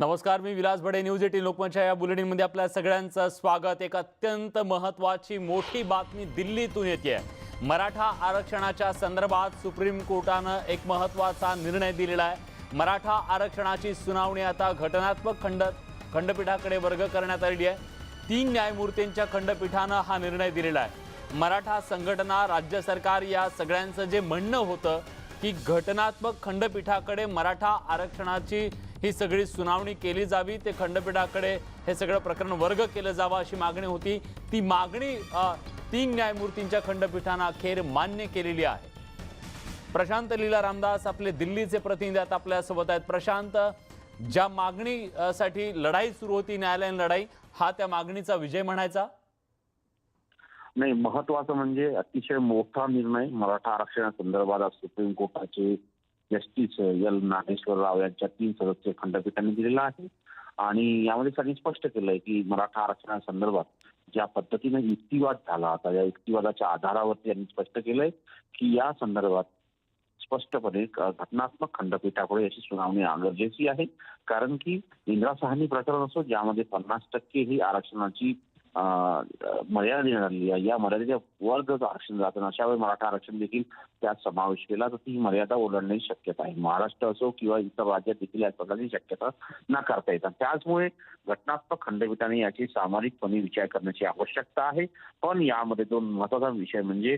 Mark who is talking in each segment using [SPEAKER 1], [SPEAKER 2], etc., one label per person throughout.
[SPEAKER 1] नमस्कार मी Vilas Bhade news eighteen लोकमतच्या या बुलेटिनमध्ये आपल्या सगळ्यांचं स्वागत. एक अत्यंत महत्वाची मोठी बातमी दिल्लीतून येते मराठा आरक्षणाच्या संदर्भात सुप्रीम कोर्टानं एक महत्त्वाचा निर्णय दिलेला आहे. मराठा आरक्षणाची सुनावणी आता घटनात्मक खंड खंडपीठाकडे वर्ग करण्यात आलेली आहे. तीन न्यायमूर्तींच्या खंडपीठानं हा निर्णय दिलेला आहे. मराठा संघटना राज्य सरकार या सगळ्यांचं जे म्हणणं होतं की घटनात्मक खंडपीठाकडे मराठा आरक्षणाची ही सगळी सुनावणी केली जावी ते खंडपीठाकडे हे सगळं प्रकरण वर्ग केलं जावं अशी मागणी होती. ती मागणी तीन न्यायमूर्तींच्या खंडपीठानं अखेर मान्य केलेली आहे. प्रशांत लीला रामदास आपले दिल्लीचे प्रतिनिधी आता आपल्यासोबत आहेत. प्रशांत ज्या मागणीसाठी लढाई सुरू होती न्यायालयीन लढाई हा त्या मागणीचा विजय म्हणायचा?
[SPEAKER 2] नाही महत्वाचं म्हणजे अतिशय मोठा निर्णय मराठा आरक्षणासंदर्भात सुप्रीम कोर्टाचे जस्टिस एल नागेश्वर राव यांच्या तीन सदस्य खंडपीठाने दिलेला आहे. आणि यामध्ये त्यांनी स्पष्ट केलंय की मराठा आरक्षणासंदर्भात ज्या पद्धतीने युक्तिवाद झाला आता या युक्तिवादाच्या आधारावरती त्यांनी स्पष्ट केलंय की या संदर्भात स्पष्टपणे घटनात्मक खंडपीठापुढे याची सुनावणी गरजेची आहे. कारण की इंदिरा सहानी प्रकरण असो ज्यामध्ये पन्नास टक्के ही आरक्षणाची मर्यादा देण्यात आलेली आहे. या मर्यादेच्या वर जर आरक्षण जातं अशा वेळी मराठा आरक्षण देखील त्यात समावेश केला तर ती मर्यादा ओलांडण्याची शक्यता आहे. महाराष्ट्र असो किंवा इतर राज्यात देखील या प्रकारची शक्यता नाकारता येतात त्याचमुळे घटनात्मक खंडपीठाने याची सामाजिकपणे विचार करण्याची आवश्यकता आहे. पण यामध्ये दोन महत्त्वाचा विषय म्हणजे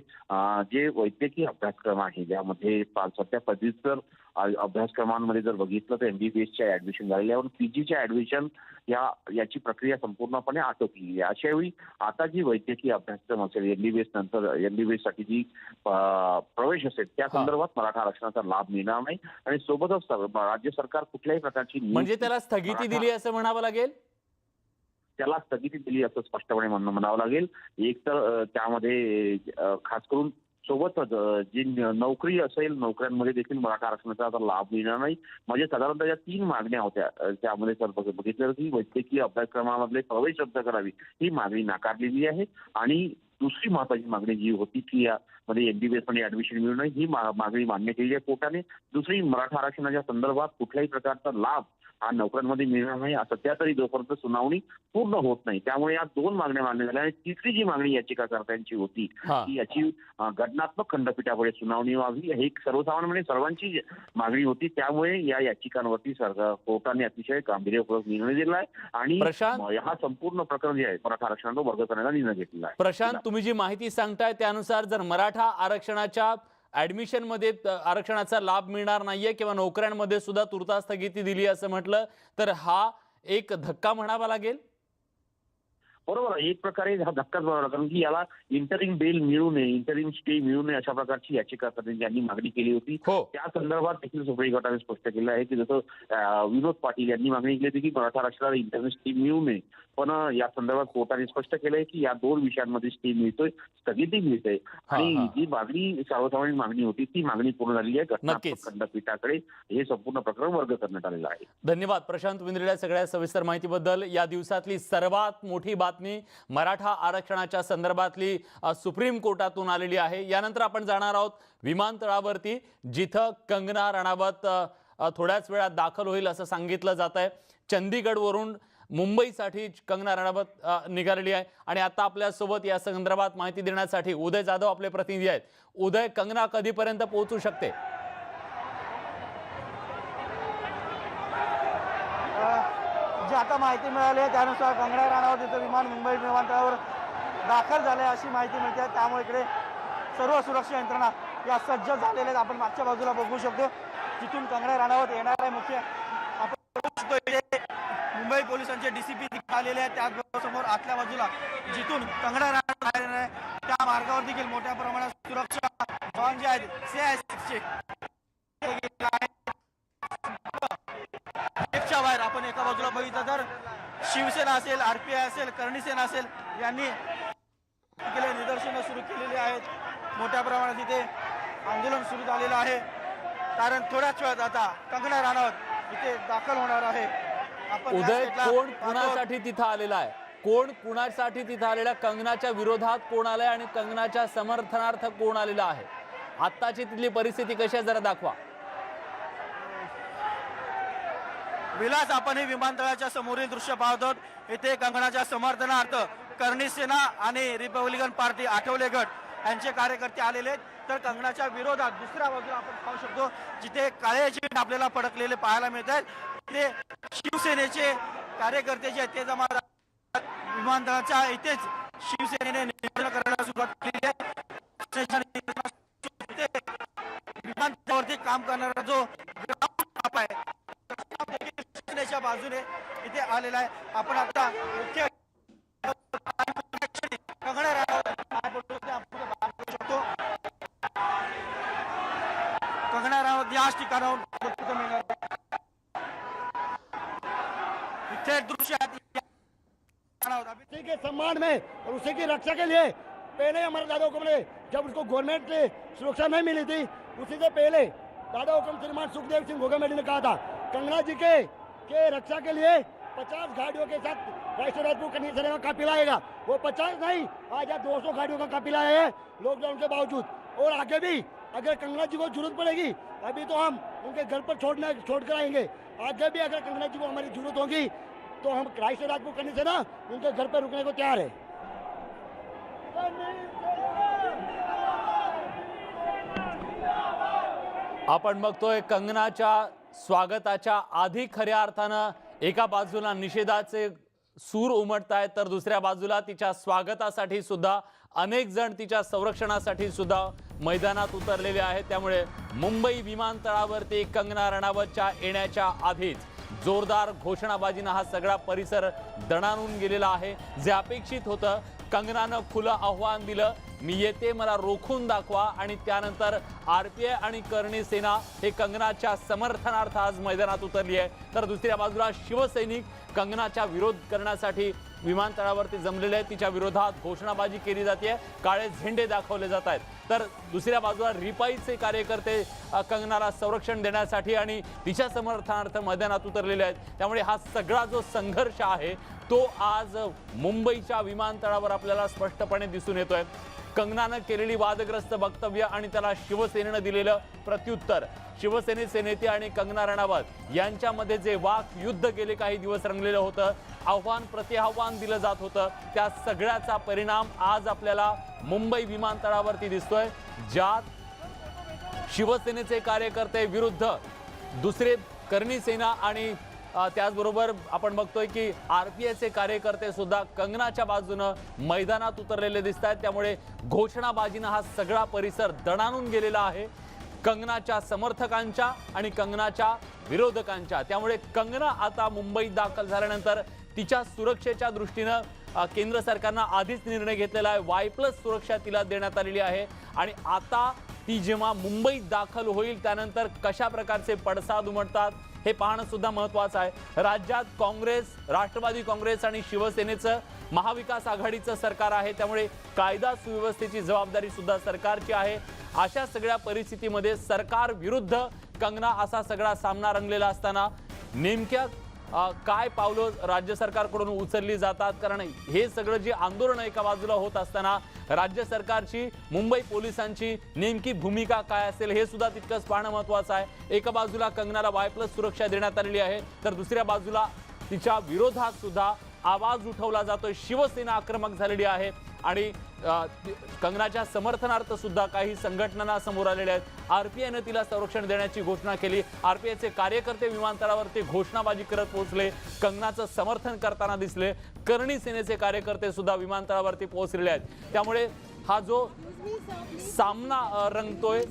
[SPEAKER 2] जे वैद्यकीय अभ्यासक्रम आहे ज्यामध्ये सध्या पदव्युत्तर अभ्यासक्रमांमध्ये जर बघितलं तर एमबीबीएसच्या ऍडमिशन झालेल्या आहे. पीजीच्या ऍडमिशन या याची प्रक्रिया संपूर्णपणे आटोपली आहे. अशा वेळी आता जी वैद्यकीय अभ्यासक्रम असेल एमबीबीएस नंतर एमबीबीएससाठी जी प्रवेश असेल त्या. संदर्भात मराठा आरक्षणाचा लाभ मिळणार नाही. आणि सोबतच राज्य सरकार कुठल्याही प्रकारची
[SPEAKER 1] म्हणजे त्याला स्थगिती दिली असं म्हणावं लागेल?
[SPEAKER 2] त्याला स्थगिती दिली असं स्पष्टपणे म्हणावं लागेल. एक तर त्यामध्ये खास करून सोबतच जी न- नोकरी असेल नोकऱ्यांमध्ये देखील मराठा आरक्षणाचा आता लाभ मिळणार नाही. म्हणजे साधारणतः ज्या तीन मागण्या होत्या. त्यामध्ये जर बघितलं की वैद्यकीय अभ्यासक्रमामधले प्रवेश रद्द करावी ही मागणी नाकारलेली आहे. आणि दुसरी महत्वाची मागणी जी होती की यामध्ये एमबीबीएसमध्ये ऍडमिशन मिळू नये ही मा- मागणी मान्य केली आहे कोर्टाने. दुसरी मराठा आरक्षणाच्या संदर्भात कुठल्याही प्रकारचा लाभ हा नोकऱ्यांमध्ये मिळणार नाही. सध्या तरी जोपर्यंत सुनावणी पूर्ण होत नाही त्यामुळे या दोन मागण्या मान्य झाल्या आणि तिसरी जी मागणी याचिकाकर्त्यांची होती की याची घटनात्मक खंडपीठापुढे सुनावणी व्हावी. ही सर्वसामान्यपणे सर्वांची मागणी होती. त्यामुळे या याचिकांवरती कोर्टाने अतिशय गांभीर्यपूर्वक निर्णय दिला आहे आणि हा संपूर्ण प्रकरण जे आहे मराठा आरक्षणाचा वर्ग करण्याचा निर्णय घेतलेला आहे.
[SPEAKER 1] प्रशांत तुम्ही जी माहिती सांगताय त्यानुसार जर मराठा आरक्षणाच्या ऍडमिशनमध्ये त- आरक्षणाचा लाभ मिळणार नाहीये किंवा नोकऱ्यांमध्ये सुद्धा तुर्तास स्थगिती दिली असं म्हटलं तर हा एक धक्का म्हणावा लागेल?
[SPEAKER 2] बरोबर आहे. एक प्रकारे हा धक्काच बरोबर कारण की याला इंटरिंग बेल मिळू नये इंटरिंग स्टे मिळू नये अशा प्रकारची याचिकाकर्त्यांनी ज्यांनी मागणी केली होती.
[SPEAKER 1] हो.
[SPEAKER 2] त्या संदर्भात देखील सुप्रीम कोर्टाने स्पष्ट केलं आहे की जसं विनोद पाटील यांनी मागणी केली होती की मराठा आरक्षणाला इंटरनेट स्टे मिळू नये. पण या संदर्भात कोर्टाने स्पष्ट केलंय की या दोन विषयांमध्ये स्टे मिळतोय स्थगिती मिळते आणि. जी मागणी सर्वसामान्य मागणी होती ती मागणी पूर्ण झालेली आहे. घटनात्मक
[SPEAKER 1] नक्कीच.
[SPEAKER 2] खंडपीठाकडे हे संपूर्ण प्रकरण वर्ग करण्यात आलेलं आहे.
[SPEAKER 1] धन्यवाद. प्रशांत दिलेल्या सगळ्या सविस्तर माहितीबद्दल. या दिवसातली सर्वात मोठी बातमी मराठा आरक्षणाच्या संदर्भातली सुप्रीम कोर्टातून आलेली आहे. यानंतर आपण जाणार आहोत विमानतळावरती जिथं कंगना राणावत थोड्याच वेळात दाखल होईल असं सांगितलं जात आहे चंदीगडवरून मुंबईसाठी कंगना राणावत निघालेली आहे. आणि आता आपल्यासोबत या संदर्भात माहिती देण्यासाठी उदय जाधव आपले प्रतिनिधी आहेत. उदय कंगना कधीपर्यंत पोहोचू शकते?
[SPEAKER 3] जी आता माहिती मिळाली आहे त्यानुसार कंगना राणावत इथं विमान मुंबई विमानतळावर दाखल झाले अशी माहिती मिळते त्यामुळे इकडे सर्व सुरक्षा यंत्रणा या सज्ज झालेल्या आहेत. आपण मागच्या बाजूला बघू शकतो. तिथून कंगना राणावत येणार आहे मुख्य आपण मुंबई पोलिसांचे डीसीपी आलेले आहेत. त्याचबरोबर आतल्या बाजूला जिथून कंगडा राहणार आहे. त्या मार्गावर देखील मोठ्या प्रमाणात सुरक्षा जवान जे आहेत सी आय चे बाहेर आपण एका बाजूला बघितलं तर शिवसेना असेल आरपीआय असेल कर्णीसेना असेल यांनी निदर्शनं सुरू केलेली आहेत. मोठ्या प्रमाणात इथे आंदोलन सुरू झालेलं आहे. कारण थोड्याच वेळात आता कंगना राणावत इथे दाखल होणार आहे.
[SPEAKER 1] उदय कोण. कुणासाठी तिथं आलेला आहे? कोण कुणासाठी तिथं आलेला कंगनाच्या विरोधात कोण आलाय आणि कंगनाच्या समर्थनार्थ कोण आलेला आहे? आत्ताची तिथली परिस्थिती कशी आहे जरा दाखवा.
[SPEAKER 3] विलास आपण हे विमानतळाच्या समोरील दृश्य पाहतो. इथे कंगनाच्या समर्थनार्थ करणी सेना आणि रिपब्लिकन पार्टी आठवले गट यांचे कार्यकर्ते आलेले आहेत. तर कंगनाच्या विरोधात दुसऱ्या बाजूला आपण पाहू शकतो जिथे काळे झेंडे आपल्याला फडकलेले पाहायला मिळत आहेत. ते शिवसेनेचे कार्यकर्ते जे आहेत ते जमा विमानतळाच्या इथेच शिवसेनेने नियोजन करायला सुरुवात केली आहे. विमानतळावरती काम करणारा जो आहे शिवसेनेच्या बाजूने इथे आलेला आहे. आपण आता मुख्य
[SPEAKER 4] उसी की रक्षा के लिए पहले हमारे दादा हुक्म ने, जब उसको गवर्नमेंट से सुरक्षा नहीं मिली थी, उसी से पहले दादा हुक्म श्रीमान सुखदेव सिंह गोगामेडी ने कहा था, कंगना जी के के रक्षा के लिए पचास गाड़ियों के साथ राजपुर कन्या का काफिला आएगा। वो पचास नहीं, आज यहाँ दो सौ गाड़ियों का काफिला है लॉकडाउन के बावजूद। और आगे भी, अगर कंगना जी को ज़रूरत पड़ेगी, अभी तो हम उनके घर पर छोड़ने छोड़ कर आएँगे। आगे भी अगर कंगना जी को हमारी ज़रूरत होगी तो हम राष्ट्रीय राजपुर ना उनके घर पर रुकने को तैयार है।
[SPEAKER 1] आपण बघतोय कंगनाच्या स्वागताच्या आधी खऱ्या अर्थानं एका बाजूला निषेधाचे सूर उमटत आहेत तर दुसऱ्या बाजूला तिच्या स्वागतासाठी सुद्धा अनेक जण तिच्या संरक्षणासाठी सुद्धा मैदानात उतरलेले आहेत. त्यामुळे मुंबई विमानतळावरती कंगना रणावतच्या येण्याच्या आधीच जोरदार घोषणाबाजीनं हा सगळा परिसर दणाणून गेलेला आहे. जे अपेक्षित होतं कंगनानं खुलं आव्हान दिलं. मी येते मला रोखून दाखवा. आणि त्यानंतर आर पी आय आणि करणी सेना हे कंगनाच्या समर्थनार्थ आज मैदानात उतरली आहे. तर दुसऱ्या बाजूला शिवसैनिक कंगनाच्या विरोध करण्यासाठी विमानतळावरती जमलेले आहेत. तिच्या विरोधात घोषणाबाजी केली जाते. काळे झेंडे दाखवले जात आहेत. तर दुसऱ्या बाजूला रिपाईचे कार्यकर्ते कंगनाला संरक्षण देण्यासाठी आणि तिच्या समर्थनार्थ मैदानात उतरलेले आहेत. त्यामुळे हा सगळा जो संघर्ष आहे तो आज मुंबईच्या विमानतळावर आपल्याला स्पष्टपणे दिसून येतोय. कंगनानं केलेली वादग्रस्त वक्तव्य आणि त्याला शिवसेनेनं दिलेलं प्रत्युत्तर. शिवसेनेचे नेते आणि कंगना राणावत यांच्यामध्ये जे वाक युद्ध गेले काही दिवस रंगलेलं होतं आव्हान प्रतिआव्हान दिलं जात होतं त्या सगळ्याचा परिणाम आज आपल्याला मुंबई विमानतळावरती दिसतोय ज्यात शिवसेनेचे कार्यकर्ते विरुद्ध दुसरे करणी सेना आणि त्याचबरोबर आपण बघतोय की आर पी आयचे कार्यकर्ते सुद्धा कंगनाच्या बाजूनं मैदानात उतरलेले दिसत आहेत. त्यामुळे घोषणाबाजीनं हा सगळा परिसर दणाणून गेलेला आहे. कंगनाच्या समर्थकांच्या आणि कंगनाच्या विरोधकांच्या. त्यामुळे कंगना आता मुंबईत दाखल झाल्यानंतर तिच्या सुरक्षेच्या दृष्टीनं केंद्र सरकारनं आधीच निर्णय घेतलेला आहे. वाय प्लस सुरक्षा तिला देण्यात आलेली आहे. आणि आता ती जेव्हा मुंबईत दाखल होईल त्यानंतर कशा प्रकारचे पडसाद उमटतात हे पाहणं सुद्धा महत्वाचं आहे. राज्यात काँग्रेस राष्ट्रवादी काँग्रेस आणि शिवसेनेचं महाविकास आघाडीचं सरकार आहे. त्यामुळे कायदा सुव्यवस्थेची जबाबदारी सुद्धा सरकारची आहे. अशा सगळ्या परिस्थितीमध्ये सरकार विरुद्ध कंगना असा सगळा सामना रंगलेला असताना नेमक्या काय पावलं राज्य सरकारकडून उचलली जातात? कारण हे सगळं जे आंदोलन एका बाजूला होत असताना राज्य सरकारची मुंबई पोलिसांची नेमकी भूमिका काय असेल हे सुद्धा तितकंच पाहणं महत्त्वाचं आहे. एका बाजूला कंगनाला वाय प्लस सुरक्षा देण्यात आलेली आहे तर दुसऱ्या बाजूला तिच्या विरोधात सुद्धा आवाज उठवला जातोय. शिवसेना आक्रमक झालेली आहे. आणि कंगनाच्या समर्थनार्थ सुद्धा काही संघटना समोर आलेल्या आहेत. आर पी आयनं तिला संरक्षण देण्याची घोषणा केली. आर पी आयचे कार्यकर्ते विमानतळावरती घोषणाबाजी करत पोहोचले. कंगनाचं समर्थन करताना दिसले. करणी सेनेचे कार्यकर्ते सुद्धा विमानतळावरती पोहोचलेले आहेत. त्यामुळे हा जो सामना रंगतोय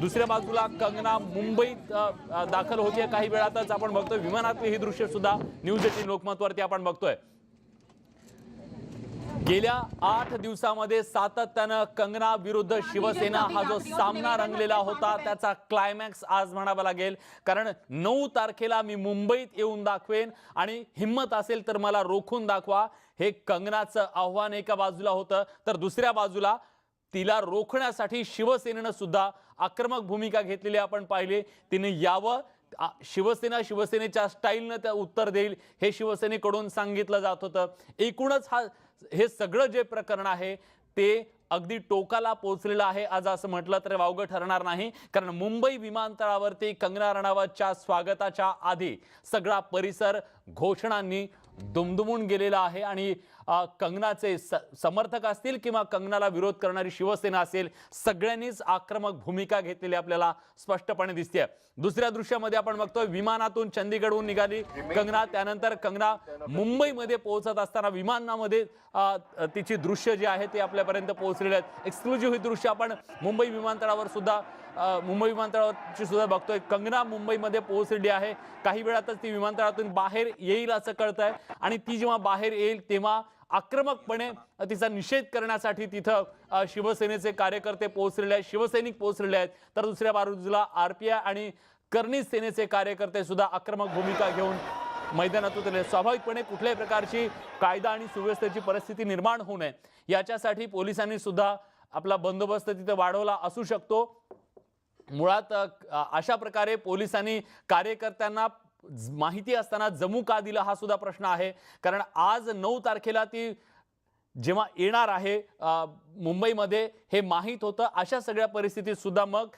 [SPEAKER 1] दुसऱ्या बाजूला कंगना मुंबईत दाखल होते काही वेळातच. आपण बघतोय विमानातली ही दृश्य सुद्धा न्यूज एटीन लोकमतवरती आपण बघतोय. गेल्या आठ दिवसामध्ये सातत्यानं कंगना विरुद्ध शिवसेना हा जो सामना रंगलेला होता त्याचा क्लायमॅक्स आज म्हणावा लागेल. कारण नऊ तारखेला मी मुंबईत येऊन दाखवेन आणि हिंमत असेल तर मला रोखून दाखवा. हे कंगनाचं आव्हान एका बाजूला होतं. तर दुसऱ्या बाजूला तिला रोखण्यासाठी शिवसेनेनं सुद्धा आक्रमक भूमिका घेतलेली आपण पाहिली. तिने यावं. शिवसेना शिवसेनेच्या स्टाईलनं त्या उत्तर देईल हे शिवसेनेकडून सांगितलं जात होतं. एकूणच हा हे सगळं जे प्रकरण आहे ते अगदी टोकाला पोहोचलेलं आहे. आज असं म्हटलं तर वावगं ठरणार नाही. कारण मुंबई विमानतळावरती कंगना रणावतच्या स्वागताच्या आधी सगळा परिसर घोषणांनी दुमदुमून गेलेला आहे. आणि कंगनाचे स समर्थक असतील किंवा कंगनाला विरोध करणारी शिवसेना असेल सगळ्यांनीच आक्रमक भूमिका घेतलेली आपल्याला स्पष्टपणे दिसते दुसऱ्या दृश्यामध्ये आपण बघतोय विमानातून चंदीगडहून निघाली कंगना. त्यानंतर कंगना मुंबईमध्ये पोहोचत असताना विमानामध्ये तिची दृश्य जे आहे ते आपल्यापर्यंत पोहोचलेले आहेत. एक्सक्लुझिव्ह ही दृश्य आपण मुंबई विमानतळावर सुद्धा मुंबई विमानतळाची सुद्धा बघतोय. कंगना मुंबईमध्ये पोहोचलेली आहे. काही वेळातच ती विमानतळातून बाहेर येईल असं कळतंय. आणि ती जेव्हा बाहेर येईल तेव्हा आक्रमकपणे तिचा निषेध करण्यासाठी तिथं शिवसेनेचे कार्यकर्ते पोहोचलेले आहेत. शिवसैनिक पोहोचलेले आहेत. तर दुसऱ्या बाजूला आय आणि कर्णी सेनेचे कार्यकर्ते सुद्धा आक्रमक भूमिका घेऊन मैदानात उतरले स्वाभाविकपणे कुठल्याही प्रकारची कायदा आणि सुव्यवस्थेची परिस्थिती निर्माण होऊ नये. याच्यासाठी पोलिसांनी सुद्धा आपला बंदोबस्त तिथं वाढवला असू शकतो. मुळात अशा प्रकारे पोलिसांनी कार्यकर्त्यांना माहिती असताना जमू का दिलं हा सुद्धा प्रश्न आहे. कारण आज नऊ तारखेला ती जेव्हा येणार आहे मुंबईमध्ये हे माहीत होतं. अशा सगळ्या परिस्थितीत सुद्धा मग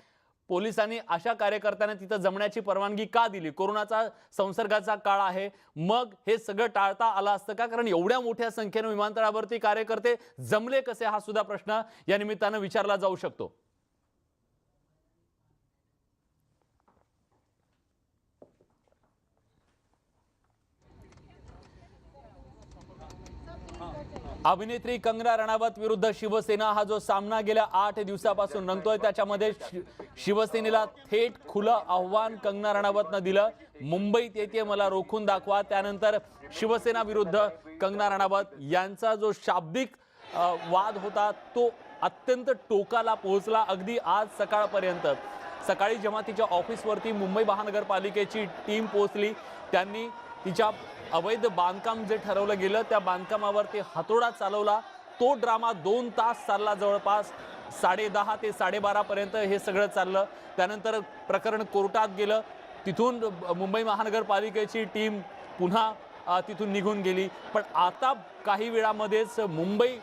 [SPEAKER 1] पोलिसांनी अशा कार्यकर्त्यांना तिथं जमण्याची परवानगी का दिली? कोरोनाचा संसर्गाचा काळ आहे. मग हे सगळं टाळता आलं असतं का? कारण एवढ्या मोठ्या संख्येनं विमानतळावरती कार्यकर्ते जमले कसे? हा सुद्धा प्रश्न या निमित्तानं विचारला जाऊ शकतो. अभिनेत्री कंगना रणावत विरुद्ध शिवसेना हा जो सामना गेल्या आठ दिवसापासून रंगतोय त्याच्यामध्ये शि- शिवसेनेला थेट खुलं आव्हान कंगना रणावतनं दिलं. मुंबईत येते मला रोखून दाखवा. त्यानंतर शिवसेना विरुद्ध कंगना रणावत यांचा जो शाब्दिक वाद होता तो अत्यंत टोकाला पोहोचला. अगदी आज सकाळपर्यंत. सकाळी जेव्हा तिच्या ऑफिसवरती मुंबई महानगरपालिकेची टीम पोहोचली. त्यांनी तिच्या अवैध बांधकाम जे ठरवलं गेलं त्या बांधकामावरती हातोडा चालवला. तो ड्रामा दोन तास चालला जवळपास. साडे दहा ते साडेबारापर्यंत हे सगळं चाललं. त्यानंतर प्रकरण कोर्टात गेलं. तिथून मुंबई महानगरपालिकेची टीम पुन्हा तिथून निघून गेली. पण आता काही वेळामध्येच मुंबई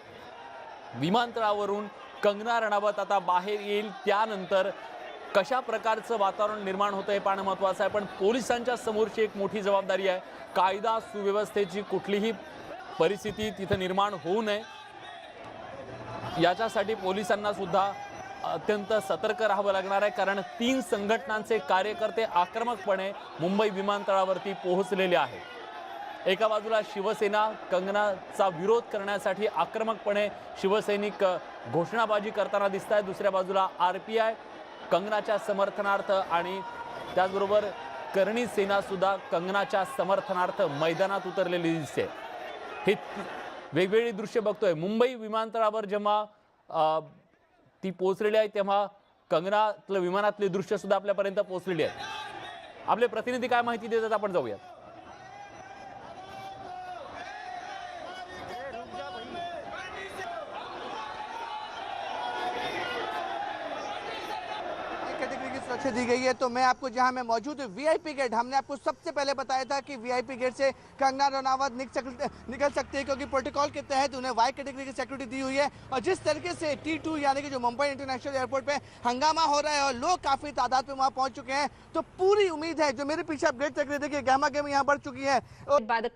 [SPEAKER 1] विमानतळावरून कंगना रणावत आता बाहेर येईल. त्यानंतर कशा प्रकारचं वातावरण निर्माण होतं हे पाहणं महत्त्वाचं आहे. पण पोलिसांच्या समोरची एक मोठी जबाबदारी आहे. कायदा सुव्यवस्थेची कुठलीही परिस्थिती तिथं निर्माण होऊ नये. याच्यासाठी पोलिसांना सुद्धा अत्यंत सतर्क राहावं लागणार आहे. कारण तीन संघटनांचे कार्यकर्ते आक्रमकपणे मुंबई विमानतळावरती पोहोचलेले आहेत. एका बाजूला शिवसेना कंगनाचा विरोध करण्यासाठी आक्रमकपणे शिवसैनिक घोषणाबाजी करताना दिसत आहे दुसऱ्या बाजूला आर पी आय. कंगनाच्या समर्थनार्थ आणि त्याचबरोबर करणी सेना सुद्धा कंगनाच्या समर्थनार्थ मैदानात उतरलेली दिसते. हे वेगवेगळी दृश्य बघतोय. मुंबई विमानतळावर जेव्हा ती पोहोचलेली आहे तेव्हा कंगनातलं विमानातली दृश्य सुद्धा आपल्यापर्यंत पोहोचलेली आहे. आपले प्रतिनिधी काय माहिती देतात आपण जाऊयात.
[SPEAKER 5] की सुरक्षा दी गई है। तो मैं आपको जहाँ मैं मौजूद हूँ वीआईपी गेट हमने आपको सबसे पहले बताया था कि वीआईपी गेट से कंगना रनावत निकल सकते हैं क्योंकि प्रोटोकॉल के तहत उन्हें वाई कैटेगरी की सिक्योरिटी दी हुई है। और जिस तरीके से टी टू यानी कि जो मुंबई इंटरनेशनल एयरपोर्ट पे हंगामा हो रहा है और लोग काफ़ी तादाद में वहाँ पहुँच चुके हैं तो पूरी उम्मीद है जो मेरे पीछे आप गेट तक कि गहमा गहमी यहाँ बढ़ चुकी है।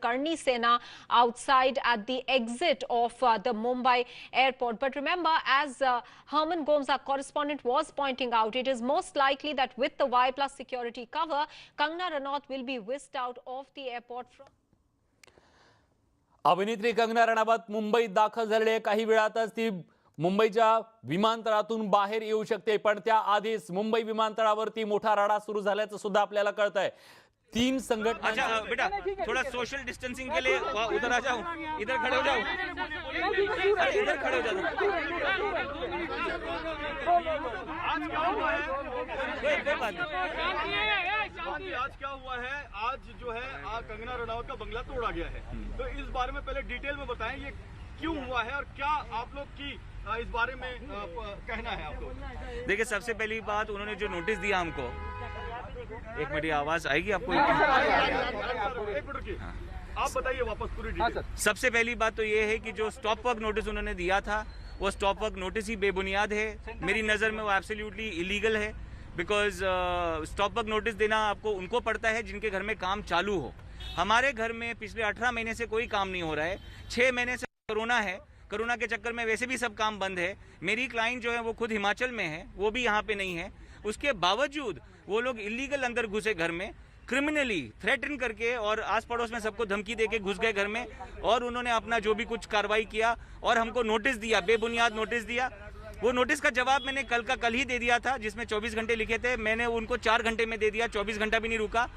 [SPEAKER 6] Karni Sena outside at the exit of uh, the Mumbai airport. But remember, as uh, Herman Gomes, our correspondent, was pointing out, it is most likely that with the Y plus security cover, Kangna Ranaut will be whisked out of the airport from.
[SPEAKER 1] अभिनेत्री कंगना रणावत मुंबईत दाखल झालेली काही वेळातच ती मुंबईच्या विमानतळातून बाहेर येऊ शकते. पण त्या आधीच मुंबई विमानतळावरती मोठा राडा सुरू झाल्याचं सुद्धा आपल्याला कळत आहे तीन
[SPEAKER 7] अच्छा
[SPEAKER 1] संघटना
[SPEAKER 7] अ, बेटा थोड़ा सोशल डिस्टेंसिंग के लिए उधर आ जाओ इधर खड़े हो जाओ. इधर खड़े हो जाओ.
[SPEAKER 8] आज क्या हुआ है आज जो है कंगना रनावत का बंगला तोड़ा गया है तो इस बारे में पहले डिटेल में बताएँ ये क्यों हुआ है और क्या आप लोग की इस बारे में कहना है आपको
[SPEAKER 7] देखिए सबसे पहली बात उन्होंने जो नोटिस दिया हमको एक मेरी आवाज़ आएगी आपको
[SPEAKER 8] एक मिनट आप बताइए वापस पूरी डिटेल
[SPEAKER 7] सबसे पहली बात तो ये है कि जो स्टॉप वर्क नोटिस उन्होंने दिया था वो स्टॉप वर्क नोटिस ही बेबुनियाद है। मेरी नज़र में वो एब्सोल्युटली इलीगल है बिकॉज़ स्टॉप वर्क नोटिस देना आपको, उनको पड़ता है जिनके घर में काम चालू हो। हमारे घर में पिछले अठारह महीने से कोई काम नहीं हो रहा है। छः महीने से कोरोना है। कोरोना के चक्कर में वैसे भी सब काम बंद है। मेरी क्लाइंट जो है वो खुद हिमाचल में है, वो भी यहाँ पे नहीं है। उसके बावजूद वो लोग इलीगल अंदर घुसे घर में। क्रिमिनली थ्रेटन करके और आस पड़ोस में सबको धमकी देके घुस गए घर में और उन्होंने अपना जो भी कुछ कार्रवाई किया और हमको नोटिस दिया, बेबुनियाद नोटिस दिया। वो नोटिस का जवाब मैंने कल का कल ही दे दिया था, जिसमें 24 घंटे लिखे थे। मैंने उनको चार घंटे में दे दिया 24 घंटा भी नहीं रुका।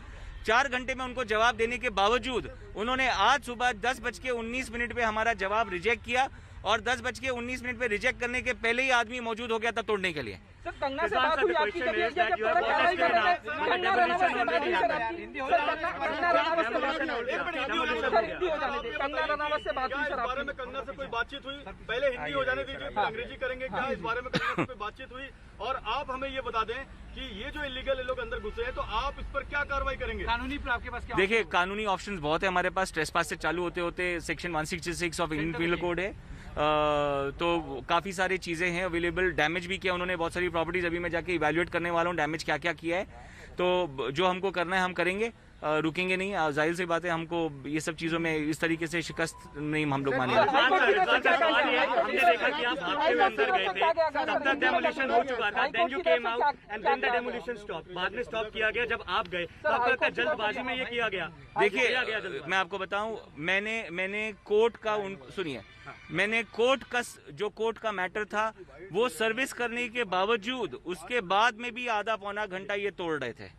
[SPEAKER 7] चार घंटे में उनको जवाब देने के बावजूद उन्होंने आज सुबह दस बज के उन्नीस मिनट पे हमारा जवाब रिजेक्ट किया और दस बज के उन्नीस मिनट पे रिजेक्ट करने के पहले ही आदमी मौजूद हो गया था तोड़ने के लिए।
[SPEAKER 3] सर कंगना से बात हुई आपकी जब ये जब पूरा कार्रवाई कर रहे थे कंगना रनावत से बात हुई सर आपकी सर कंगना रनावत से बात हुई सर हिंदी हो। जाने दे कंगना रनावत से बात हुई
[SPEAKER 8] इस
[SPEAKER 3] सर
[SPEAKER 8] बारे में कंगना से कोई बातचीत हुई? पहले हिंदी हो जाने दीजिए फिर अंग्रेज़ी करेंगे। क्या इस बारे में कंगना से कोई बातचीत हुई? और आप हमें ये बता दें कि ये जो इलीगल लोग अंदर घुसे हैं तो आप इस पर क्या कार्रवाई करेंगे?
[SPEAKER 3] कानूनी पर आपके पास क्या
[SPEAKER 7] देखिए कानूनी ऑप्शंस बहुत है हमारे पास। ट्रेस पास से चालू होते होते section 166 of Indian penal code है। तो काफ़ी सारी चीज़ें हैं अवेलेबल डैमेज भी किया उन्होंने बहुत सारी प्रॉपर्टीज अभी मैं जाके इवेल्युएट करने वाला हूँ डैमेज क्या क्या किया है. तो जो हमको करना है हम करेंगे. रुकेंगे नहीं। अ, जाहिर सी बात है हमको ये सब चीज़ों में इस तरीके से शिकस्त नहीं हम लोग मानेंगे।
[SPEAKER 3] हमने देखा कि आप भागते हुए अंदर गए थे। तब तक डेमोलिशन हो चुका था then you came out and then the demolition stop बाद में स्टॉप किया गया जब आप गए। तो आपको लगता है जल्दबाजी में ये किया? गया?
[SPEAKER 7] देखिए मैं आपको बताऊं मैंने मैंने कोर्ट का उन सुनिए मैंने कोर्ट का जो कोर्ट का मैटर था वो सर्विस करने के बावजूद उसके बाद में भी आधा पौना घंटा ये तोड़ रहे थे।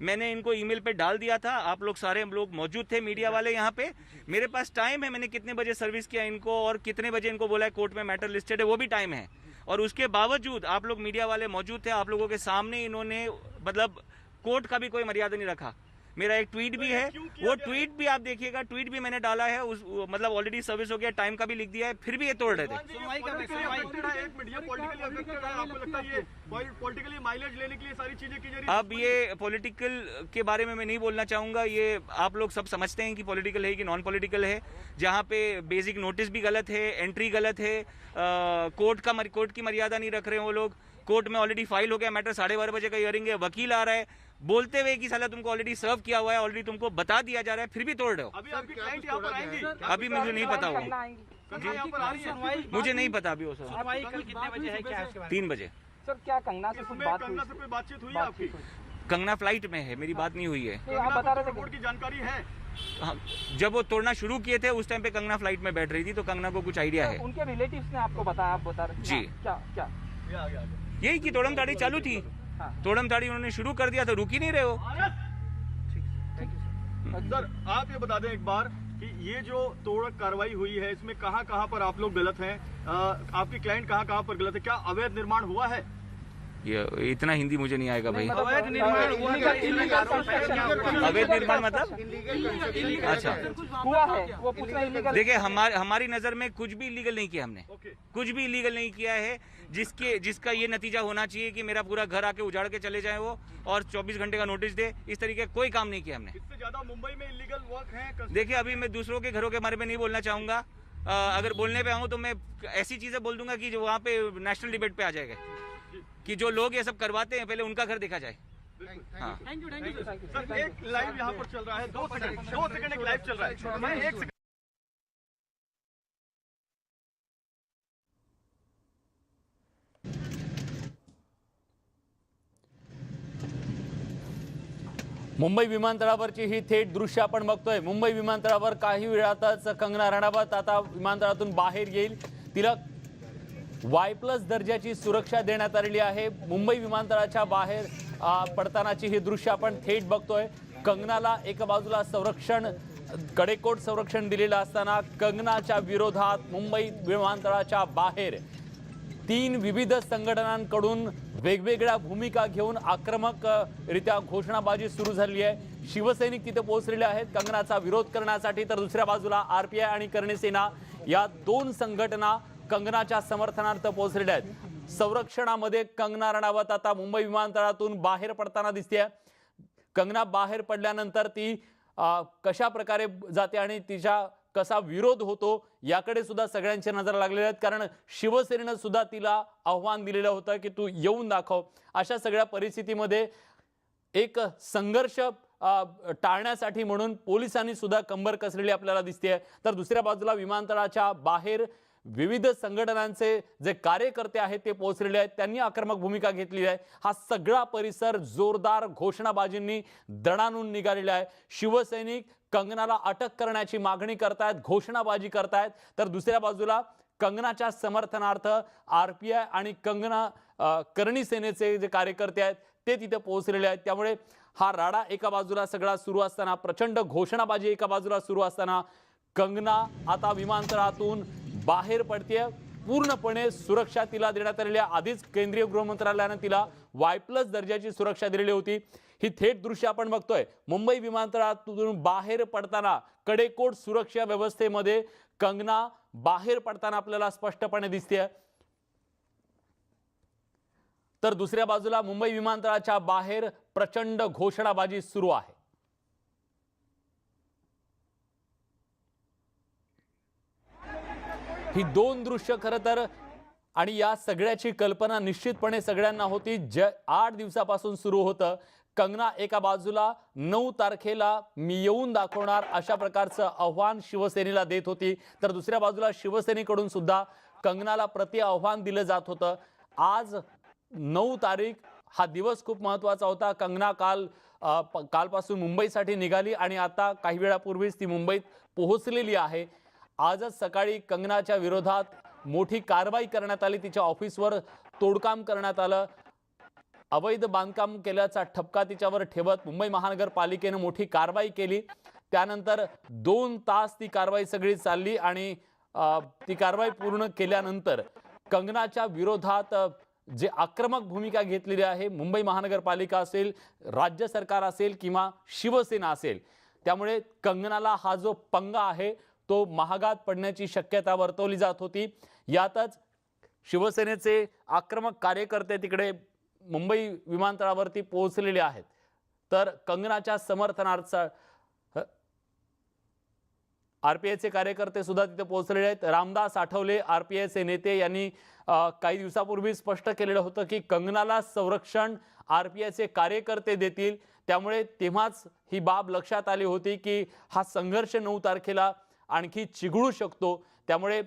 [SPEAKER 7] मैंने इनको ईमेल पे डाल दिया था। आप लोग सारे लोग मौजूद थे मीडिया वाले यहाँ पे। मेरे पास टाइम है, मैंने कितने बजे सर्विस किया इनको और कितने बजे इनको बोला है कोर्ट में मैटर लिस्टेड है, वो भी टाइम है। और उसके बावजूद आप लोग मीडिया वाले मौजूद थे, आप लोगों के सामने इन्होंने मतलब कोर्ट का भी कोई मर्यादा नहीं रखा। मेरा एक ट्वीट भी है। वो ट्वीट भी आप देखिएगा ट्वीट भी मैंने डाला है उस मतलब ऑलरेडी सर्विस हो गया टाइम का भी लिख दिया है फिर भी ये तोड़ रहे थे।
[SPEAKER 8] पॉलिटिकली अफेक्टेड है। एक मिनट ये पॉलिटिकली अफेक्टेड है आपको लगता है ये पॉलिटिकली माइलेज लेने के लिए सारी चीज़ें की जा रही
[SPEAKER 7] अब ये पॉलिटिकल के बारे में मैं नहीं बोलना चाहूँगा ये आप लोग सब समझते हैं कि पॉलिटिकल है कि नॉन पॉलिटिकल है। जहाँ पे बेसिक नोटिस भी गलत है एंट्री गलत है कोर्ट का कोर्ट की मर्यादा नहीं रख रहे हैं वो लोग। कोर्ट में ऑलरेडी फ़ाइल हो गया मैटर साढ़े बारह बजे का हियरिंग है वकील आ रहा है बोलते हुए कि साला तुमको ऑलरेडी सर्व किया हुआ है ऑलरेडी तुमको बता दिया जा रहा है फिर भी तोड़ रहे हो।
[SPEAKER 8] अभी आपकी क्लाइंट यहाँ पर आएँगी?
[SPEAKER 7] अभी मुझे नहीं पता वो।
[SPEAKER 8] कंगना यहाँ पर आ रही है।
[SPEAKER 7] मुझे नहीं पता अभी वो
[SPEAKER 3] है बारे
[SPEAKER 7] तीन बजे।
[SPEAKER 3] सर क्या कंगना से कुछ बात हुई?
[SPEAKER 8] कंगना से कोई बातचीत हुई आपकी?
[SPEAKER 7] कंगना फ़्लाइट में है मेरी बात नहीं हुई है।
[SPEAKER 3] तो आप बता रहे थे
[SPEAKER 8] की जानकारी है?
[SPEAKER 7] हाँ, जब वो तोड़ना शुरू किए थे उस टाइम पे कंगना फ़्लाइट में बैठ रही थी तो कंगना को कुछ आइडिया है।
[SPEAKER 3] उनके रिलेटिव्स ने आपको बताया आप बता रहे
[SPEAKER 7] जी।
[SPEAKER 3] क्या क्या?
[SPEAKER 7] यही की तोड़म ताड़ी चालू थी। तोड़म ताड़ी उन्होंने शुरू कर दिया तो रुक ही नहीं रहे हो।
[SPEAKER 8] सर आप ये बता दें एक बार कि ये जो तोड़क कार्रवाई हुई है इसमें कहाँ कहाँ पर आप लोग गलत हैं? आपके आपकी क्लाइंट कहाँ कहाँ पर गलत है? क्या अवैध निर्माण हुआ है?
[SPEAKER 7] ये इतना हिंदी मुझे नहीं आएगा भाई।
[SPEAKER 3] अवैध निर्माण
[SPEAKER 7] अवैध निर्माण मतलब? अच्छा
[SPEAKER 3] हुआ है
[SPEAKER 7] देखिए हमारे हमारी नज़र में कुछ भी इलीगल नहीं किया हमने। कुछ भी इलीगल नहीं किया है जिसके जिसका ये नतीजा होना चाहिए कि मेरा पूरा घर आके उजाड़ के चले जाए वो और 24 घंटे का नोटिस दे इस तरीके का कोई काम नहीं किया हमने।
[SPEAKER 8] इससे ज़्यादा मुंबई में इलीगल वर्क है
[SPEAKER 7] देखिए अभी मैं दूसरों के घरों के बारे में नहीं बोलना चाहूँगा। अगर बोलने पे आऊँ तो मैं ऐसी चीज़ें बोल दूँगा कि जो वहाँ पे नेशनल डिबेट पे आ जाएगा। कि जो लोग ये सब करवाते हैं पहले उनका घर देखा जाए। हाँ।
[SPEAKER 8] सर एक लाइव यहाँ पर चल रहा है दो सेकंड दो सेकंड एक लाइव चल रहा है। मैं एक सेकंड
[SPEAKER 1] मुंबई विमानतळावरची ही थेट दृश्य आपण बघतोय. मुंबई विमानतळावर काही वेळातच कंगना रणावत आता विमानतळातून बाहेर येईल. तिला वाय प्लस दर्जाची सुरक्षा देण्यात आलेली आहे. मुंबई विमानतळाच्या बाहेर पडतानाची ही दृश्य आपण थेट बघतोय. कंगनाला एका बाजूला संरक्षण कडेकोट संरक्षण दिलेलं असताना कंगनाच्या विरोधात मुंबई विमानतळाच्या बाहेर तीन विविध संघटनांकडून वेगवेगळ्या भूमिका घेऊन आक्रमकरित्या घोषणाबाजी सुरू झाली आहे. शिवसैनिक तिथे पोहोचलेले आहेत. कंगनाचा विरोध करण्यासाठी तर दुसऱ्या बाजूला आर पी आय आणि कर्णसेना या दोन संघटना कंगनाच्या समर्थनार्थ पोहोचलेल्या आहेत. संरक्षणामध्ये कंगना रणावत आता मुंबई विमानतळातून बाहेर पडताना दिसते कंगना बाहेर पडल्यानंतर ती कशा प्रकारे जाते आणि तिच्या कसा विरोध होतो याकडे सुद्धा सगळ्यांच्या नजर लागलेल्या आहेत. कारण शिवसेनेनं सुद्धा तिला आव्हान दिलेलं होतं की तू येऊन दाखव. अशा सगळ्या परिस्थितीमध्ये एक संघर्ष टाळण्यासाठी म्हणून पोलिसांनी सुद्धा कंबर कसलेली आपल्याला दिसते तर दुसऱ्या बाजूला विमानतळाच्या बाहेर विविध संघटनांचे जे कार्यकर्ते आहेत ते पोहोचलेले आहेत. त्यांनी आक्रमक भूमिका घेतलेली आहे. हा सगळा परिसर जोरदार घोषणाबाजींनी दणानून निघालेला आहे. शिवसैनिक कंगनाला अटक करण्याची मागणी करतायत घोषणाबाजी करतायत. तर दुसऱ्या बाजूला कंगनाच्या समर्थनार्थ आर पी आय आणि कंगना करणी सेनेचे जे कार्यकर्ते आहेत ते तिथे पोहोचलेले आहेत. त्यामुळे हा राडा एका बाजूला सगळा सुरू असताना प्रचंड घोषणाबाजी एका बाजूला सुरू असताना कंगना आता विमानतळातून बाहेर पडते पूर्णपणे सुरक्षा तिला देण्यात आलेली आहे. आधीच केंद्रीय गृहमंत्रालयानं तिला वाय प्लस दर्जाची सुरक्षा दिलेली होती. ही थेट दृश्य आपण बघतोय. मुंबई विमानतळातून बाहेर पडताना कडेकोट सुरक्षा व्यवस्थेमध्ये कंगना बाहेर पडताना आपल्याला स्पष्टपणे दिसते तर दुसऱ्या बाजूला मुंबई विमानतळाच्या बाहेर प्रचंड घोषणाबाजी सुरू आहे. ही दोन दृश्य खरं तर आणि या सगळ्याची कल्पना निश्चितपणे सगळ्यांना होती. ज आठ दिवसापासून सुरू होतं. कंगना एका बाजूला नऊ तारखेला मी येऊन दाखवणार अशा प्रकारचं आव्हान शिवसेनेला देत होती. तर दुसऱ्या बाजूला शिवसेनेकडून सुद्धा कंगनाला प्रति आव्हान दिलं जात होतं. आज नऊ तारीख हा दिवस खूप महत्त्वाचा होता. कंगना काल कालपासून मुंबईसाठी निघाली आणि आता काही वेळापूर्वीच ती मुंबईत पोहोचलेली आहे. आजच सकाळी कंगनाच्या विरोधात मोठी कारवाई करण्यात आली. तिच्या ऑफिसवर तोडकाम करण्यात आलं. अवैध बांधकाम केल्याचा ठपका तिच्यावर ठेवत मुंबई महानगरपालिकेनं मोठी कारवाई केली. त्यानंतर दोन तास ती कारवाई सगळी चालली आणि ती कारवाई पूर्ण केल्यानंतर कंगनाच्या विरोधात जे आक्रमक भूमिका घेतलेली आहे मुंबई महानगरपालिका असेल राज्य सरकार असेल किंवा शिवसेना असेल त्यामुळे कंगनाला हा जो पंगा आहे तो महागात पडण्याची शक्यता वर्तवली जात होती. यातच शिवसेनेचे आक्रमक कार्यकर्ते तिकडे मुंबई विमानतळावरती पोहोचलेले आहेत. तर कंगनाच्या समर्थनार्थ आरपीआयचे कार्यकर्ते सुद्धा तिथे पोहोचलेले आहेत. रामदास आठवले आरपीआयचे नेते यांनी काही दिवसापूर्वी स्पष्ट केलेलं होतं की कंगनाला संरक्षण आरपीआयचे कार्यकर्ते देतील. त्यामुळे तेव्हाच ही बाब लक्षात आली होती की हा संघर्ष नऊ तारखेला आणखी चिघळू शकतो. त्यामुळे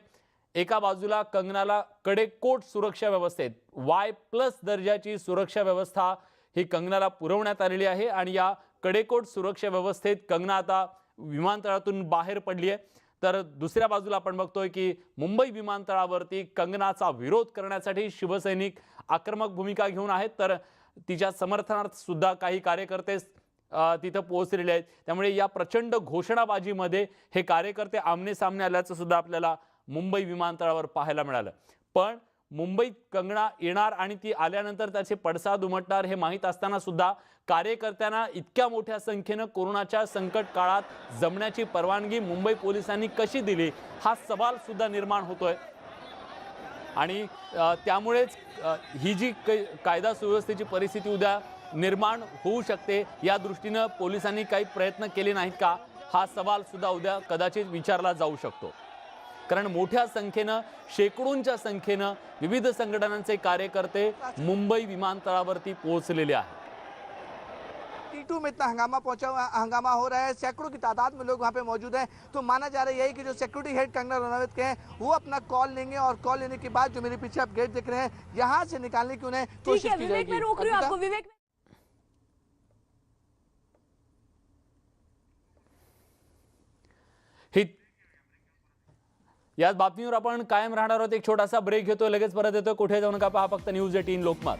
[SPEAKER 1] एका बाजूला कंगनाला कडेकोट सुरक्षा व्यवस्थेत वाय प्लस दर्जाची सुरक्षा व्यवस्था ही कंगनाला पुरवण्यात आलेली आहे आणि या कडेकोट सुरक्षा व्यवस्थेत कंगना आता विमानतळातून बाहेर पडली आहे. तर दुसऱ्या बाजूला आपण बघतोय की मुंबई विमानतळावरती कंगनाचा विरोध करण्यासाठी शिवसैनिक आक्रमक भूमिका घेऊन आहेत. तर तिच्या समर्थनार्थ सुद्धा काही कार्यकर्ते तिथं पोहोचलेले आहेत. त्यामुळे या प्रचंड घोषणाबाजीमध्ये हे कार्यकर्ते आमने सामने आल्याचं सुद्धा आपल्याला मुंबई विमानतळावर पाहायला मिळालं. पण मुंबईत कंगना येणार आणि ती आल्यानंतर त्याचे पडसाद उमटणार हे माहीत असताना सुद्धा कार्यकर्त्यांना इतक्या मोठ्या संख्येनं कोरोनाच्या संकट काळात जमण्याची परवानगी मुंबई पोलिसांनी कशी दिली हा सवाल सुद्धा निर्माण होतोय. आणि त्यामुळेच ही जी कै- कायदा सुव्यवस्थेची परिस्थिती उद्या निर्माण होऊ शकते. या दृष्टीनं पोलिसांनी काही प्रयत्न केले नाहीत का? हा सवाल सुद्धा उद्या कदाचित विचारला जाऊ शकतो. कारण मोठ्या संख्येनं शेकडोंच्या संख्येनं विविध संघटनांचे कार्यकर्ते मुंबई विमानतळावरती पोहोचलेले आहेत.
[SPEAKER 5] टी में इतना हंगामा पहुंचा हुआ हंगामा हो रहा है। सैकड़ों की तादाद में लोग वहाँ पे मौजूद हैं। तो माना जा रहा है यही कि जो सिक्योरिटी हेड कंगना रनावत के हैं वो अपना कॉल लेंगे और कॉल लेने के बाद जो मेरे पीछे आप गेट देख रहे हैं यहाँ से निकालने की उन्हें
[SPEAKER 9] ठीक
[SPEAKER 5] कोशिश
[SPEAKER 9] है
[SPEAKER 5] की
[SPEAKER 9] विवेक
[SPEAKER 5] जाएगी
[SPEAKER 9] मैं रोक रही हूँ
[SPEAKER 5] अर्पिता?
[SPEAKER 9] आपको विवेक मैं-
[SPEAKER 1] ही याच बातमीवर आपण कायम राहणार आहोत. एक छोटासा ब्रेक घेतो लगेच परत येतो कुठे जाऊ नका पहा फक्त न्यूज एटीन लोकमत.